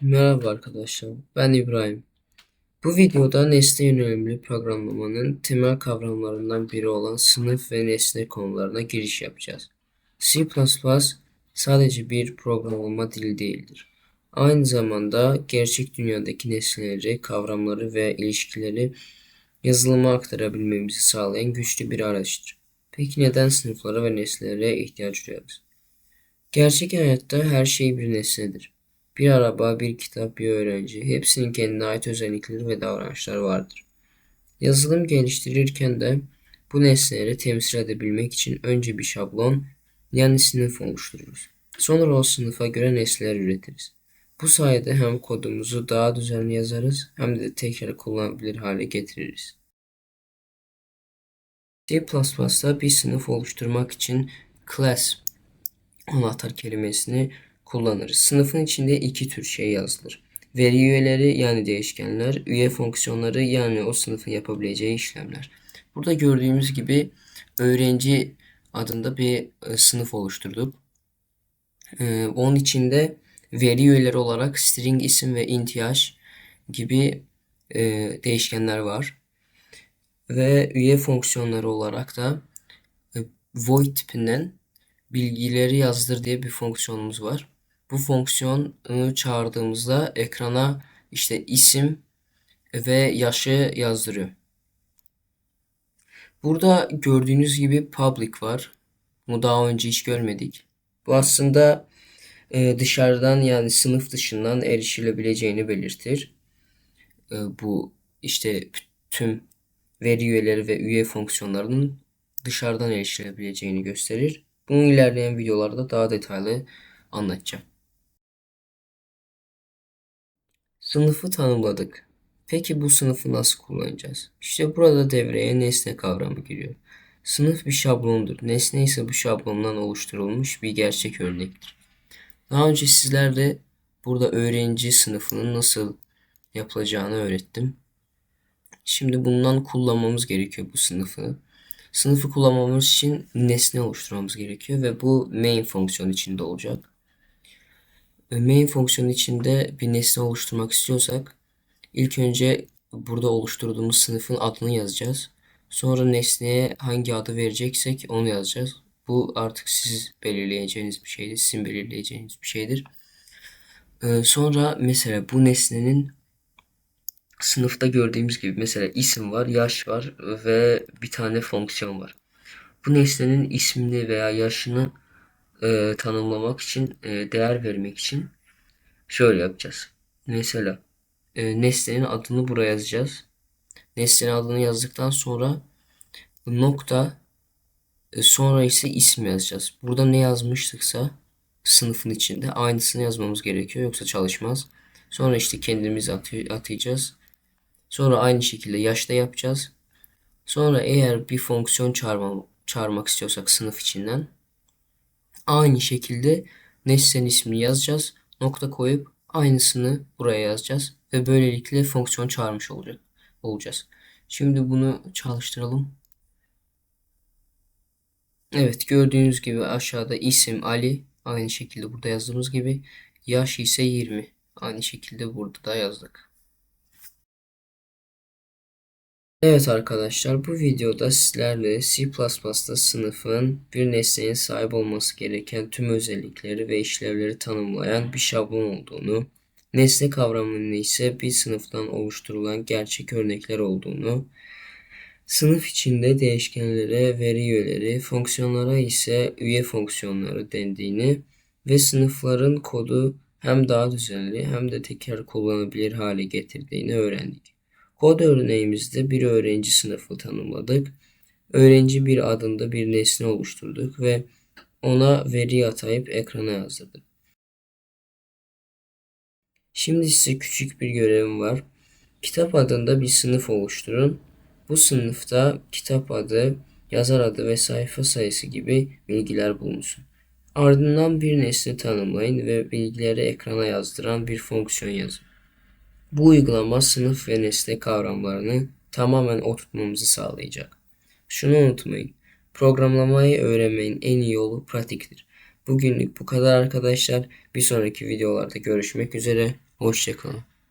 Merhaba arkadaşlar, ben İbrahim. Bu videoda nesne yönelimli programlamanın temel kavramlarından biri olan sınıf ve nesne konularına giriş yapacağız. C++ sadece bir programlama dili değildir. Aynı zamanda gerçek dünyadaki nesneleri, kavramları ve ilişkileri yazılıma aktarabilmemizi sağlayan güçlü bir araçtır. Peki neden sınıflara ve nesnelere ihtiyaç duyarız? Gerçek hayatta her şey bir nesnedir. Bir araba, bir kitap, bir öğrenci. Hepsinin kendine ait özellikleri ve davranışları vardır. Yazılım geliştirirken de bu nesneleri temsil edebilmek için önce bir şablon yani sınıf oluştururuz. Sonra o sınıfa göre nesneler üretiriz. Bu sayede hem kodumuzu daha düzenli yazarız hem de tekrar kullanılabilir hale getiririz. C++'da bir sınıf oluşturmak için class anahtar kelimesini kullanırız. Sınıfın içinde iki tür şey yazılır. Veri üyeleri yani değişkenler, üye fonksiyonları yani o sınıfın yapabileceği işlemler. Burada gördüğümüz gibi öğrenci adında bir e, sınıf oluşturduk. E, onun içinde veri üyeleri olarak string isim ve int yaş gibi e, değişkenler var. Ve üye fonksiyonları olarak da void tipinden bilgileri yazdır diye bir fonksiyonumuz var. Bu fonksiyonu çağırdığımızda ekrana işte isim ve yaşı yazdırıyor. Burada gördüğünüz gibi public var. Bunu daha önce hiç görmedik. Bu aslında e, dışarıdan yani sınıf dışından erişilebileceğini belirtir. E, bu işte tüm veri üyeleri ve üye fonksiyonlarının dışarıdan erişilebileceğini gösterir. Bunu ilerleyen videolarda daha detaylı anlatacağım. Sınıfı tanımladık. Peki bu sınıfı nasıl kullanacağız? İşte burada devreye nesne kavramı giriyor. Sınıf bir şablondur. Nesne ise bu şablondan oluşturulmuş bir gerçek örnektir. Daha önce sizlerle burada öğrenci sınıfının nasıl yapılacağını öğrettim. Şimdi bundan kullanmamız gerekiyor bu sınıfı. Sınıfı kullanmamız için nesne oluşturmamız gerekiyor ve bu main fonksiyon içinde olacak. Main fonksiyonu içinde bir nesne oluşturmak istiyorsak ilk önce burada oluşturduğumuz sınıfın adını yazacağız. Sonra nesneye hangi adı vereceksek onu yazacağız. Bu artık siz belirleyeceğiniz bir şeydir. Sizin belirleyeceğiniz bir şeydir. Ee, sonra mesela bu nesnenin sınıfta gördüğümüz gibi mesela isim var, yaş var ve bir tane fonksiyon var. Bu nesnenin ismini veya yaşını e, tanımlamak için, e, değer vermek için şöyle yapacağız. Mesela e, nesnenin adını buraya yazacağız. Nesnenin adını yazdıktan sonra nokta e, sonra ise ismi yazacağız. Burada ne yazmıştıksa sınıfın içinde aynısını yazmamız gerekiyor yoksa çalışmaz. Sonra işte kendimiz atı atayacağız. Sonra aynı şekilde yaşta yapacağız. Sonra eğer bir fonksiyon çağırma, çağırmak istiyorsak sınıf içinden aynı şekilde nesnenin ismini yazacağız. Nokta koyup aynısını buraya yazacağız ve böylelikle fonksiyon çağırmış olacak olacağız. Şimdi bunu çalıştıralım. Evet gördüğünüz gibi aşağıda isim Ali aynı şekilde burada yazdığımız gibi yaş ise 20 aynı şekilde burada da yazdık. Evet arkadaşlar bu videoda sizlerle C++'da sınıfın bir nesneye sahip olması gereken tüm özellikleri ve işlevleri tanımlayan bir şablon olduğunu, nesne kavramının ise bir sınıftan oluşturulan gerçek örnekler olduğunu, sınıf içinde değişkenlere veri üyeleri, fonksiyonlara ise üye fonksiyonları dendiğini ve sınıfların kodu hem daha düzenli hem de tekrar kullanabilir hale getirdiğini öğrendik. Kod örneğimizde bir öğrenci sınıfı tanımladık. Öğrenci bir adında bir nesne oluşturduk ve ona veri atayıp ekrana yazdırdık. Şimdi size küçük bir görevim var. Kitap adında bir sınıf oluşturun. Bu sınıfta kitap adı, yazar adı ve sayfa sayısı gibi bilgiler bulunsun. Ardından bir nesne tanımlayın ve bilgileri ekrana yazdıran bir fonksiyon yazın. Bu uygulama sınıf ve nesne kavramlarını tamamen oturtmamızı sağlayacak. Şunu unutmayın. Programlamayı öğrenmenin en iyi yolu pratiktir. Bugünlük bu kadar arkadaşlar. Bir sonraki videolarda görüşmek üzere. Hoşçakalın.